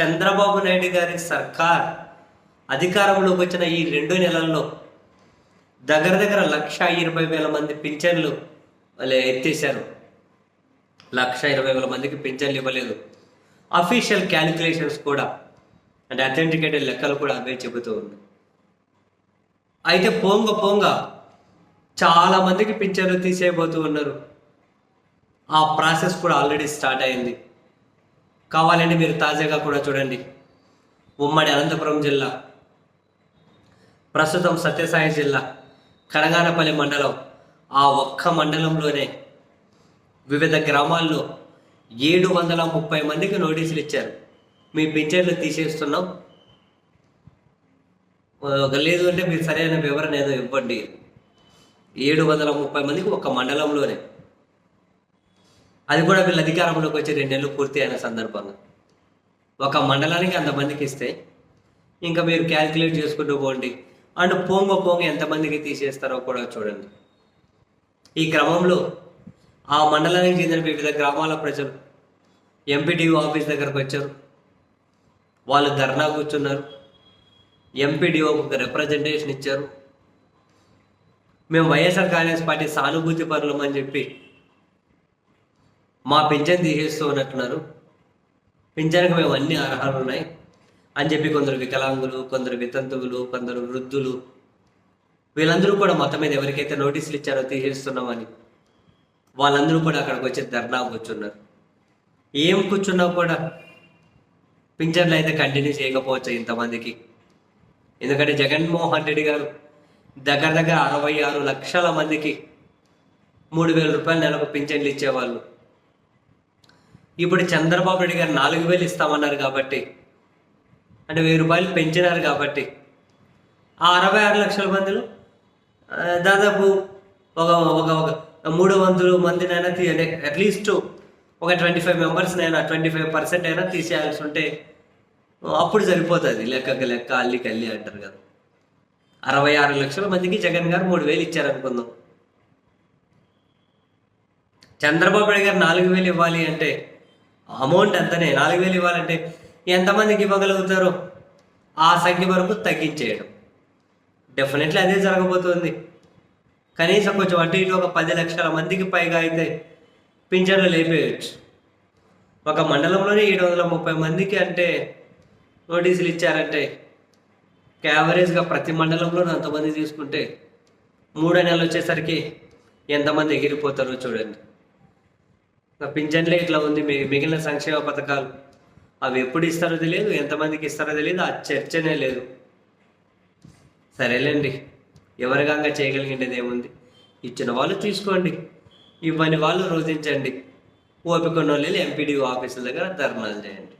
చంద్రబాబు నాయుడు గారి సర్కార్ అధికారంలోకి వచ్చిన ఈ రెండు నెలల్లో దగ్గర దగ్గర లక్ష ఇరవై వేల మంది పింఛన్లు వాళ్ళు ఎత్తేసారు లక్ష ఇరవై వేల మందికి పింఛన్లు ఇవ్వలేదు. అఫీషియల్ క్యాలిక్యులేషన్స్ కూడా అంటే అథెంటికేటెడ్ లెక్కలు కూడా అవే చెబుతూ ఉన్నాయి అయితే పోంగ పోంగ చాలా మందికి పింఛన్లు తీసేయబోతూ ఉన్నారు. ఆ ప్రాసెస్ కూడా ఆల్రెడీ స్టార్ట్ అయింది. కావాలంటే మీరు తాజాగా కూడా చూడండి. ఉమ్మడి అనంతపురం జిల్లా ప్రస్తుతం సత్యసాయి జిల్లా కడగానపల్లి మండలం. ఆ ఒక్క మండలంలోనే వివిధ గ్రామాల్లో ఏడు వందల ముప్పై మందికి నోటీసులు ఇచ్చారు. మీ పింఛన్లు తీసేస్తున్నాం. ఒక లేదు అంటే మీరు సరైన వివరణ ఏదో ఇవ్వండి. ఏడు వందల ముప్పై మందికి ఒక మండలంలోనే. అది కూడా వీళ్ళ అధికారంలోకి వచ్చి రెండు నెలలు పూర్తి అయిన సందర్భంగా. ఒక మండలానికి అంతమందికి ఇస్తే ఇంకా మీరు క్యాల్కులేట్ చేసుకుంటూ పోండి. అండ్ పోంగ పోంగ ఎంతమందికి తీసేస్తారో కూడా చూడండి. ఈ క్రమంలో ఆ మండలానికి చెందిన వివిధ గ్రామాల ప్రజలు ఎంపీడీఓ ఆఫీస్ దగ్గరకు వచ్చారు. వాళ్ళు ధర్నా కూర్చున్నారు. ఎంపీడీఓకి ఒక రిప్రజెంటేషన్ ఇచ్చారు. మేము వైఎస్ఆర్ కాంగ్రెస్ పార్టీ సానుభూతి పరులం అని చెప్పి మా పింఛన్ తీసేస్తూ ఉన్నట్టున్నారు పింఛన్కి మేము అన్ని అర్హాలు ఉన్నాయి అని చెప్పి కొందరు వికలాంగులు కొందరు వితంతువులు కొందరు వృద్ధులు వీళ్ళందరూ కూడా మొత్తం మీద ఎవరికైతే నోటీసులు ఇచ్చారో తీసేస్తున్నామని వాళ్ళందరూ కూడా అక్కడికి వచ్చి ధర్నా కూర్చున్నారు. ఏం కూర్చున్నా కూడా పింఛన్లు అయితే కంటిన్యూ చేయకపోవచ్చు ఇంతమందికి. ఎందుకంటే జగన్మోహన్ రెడ్డి గారు దగ్గర దగ్గర అరవై ఆరు లక్షల మందికి మూడు వేల రూపాయలు నెలకు పింఛన్లు ఇచ్చేవాళ్ళు. ఇప్పుడు చంద్రబాబు నాయుడు గారు నాలుగు వేలు ఇస్తామన్నారు కాబట్టి అంటే వెయ్యి రూపాయలు పెంచినారు కాబట్టి ఆ అరవై ఆరు లక్షల మందిలో దాదాపు ఒక ఒక ఒక మూడు వందలు మందినైనా తీ అంటే అట్లీస్ట్ ఒక ట్వంటీ ఫైవ్ మెంబర్స్నైనా ట్వంటీ ఫైవ్ పర్సెంట్ అయినా తీసేయాల్సి ఉంటే అప్పుడు సరిపోతుంది లెక్కకి లెక్క అల్లికి అల్లి అంటారు కదా. అరవై ఆరు లక్షల మందికి జగన్ గారు మూడు వేలు ఇచ్చారనుకుందాం. చంద్రబాబు నాయుడు గారు నాలుగు వేలు ఇవ్వాలి అంటే అమౌంట్ ఎంతనే? నాలుగు వేలు ఇవ్వాలంటే ఎంతమందికి ఇవ్వగలుగుతారో? ఆ సంఖ్య వరకు తగ్గించేయడం. డెఫినెట్లీ అదే జరగబోతోంది. కనీసం కొంచెం అటు ఇటు ఒక పది లక్షల మందికి పైగా అయితే పింఛన్లు లేపేయచ్చు. ఒక మండలంలోనే ఏడు వందల ముప్పై మందికి అంటే నోటీసులు ఇచ్చారంటే యావరేజ్గా ప్రతి మండలంలో అంతమంది తీసుకుంటే మూడో నెలలు వచ్చేసరికి ఎంతమంది ఎగిరిపోతారో చూడండి. పింఛన్లే ఇట్లా ఉంది. మిగిలిన సంక్షేమ పథకాలు అవి ఎప్పుడు ఇస్తారో తెలియదు ఎంతమందికి ఇస్తారో తెలియదు ఆ చర్చనే లేదు. సరేలేండి. ఎవరికంగా చేయగలిగిండేది ఏముంది? ఇచ్చిన వాళ్ళు తీసుకోండి. ఇవ్వని వాళ్ళు రోధించండి ఓపిక ఉన్న వాళ్ళు ఎంపీడీ ఆఫీసుల దగ్గర ధర్నాలు చేయండి.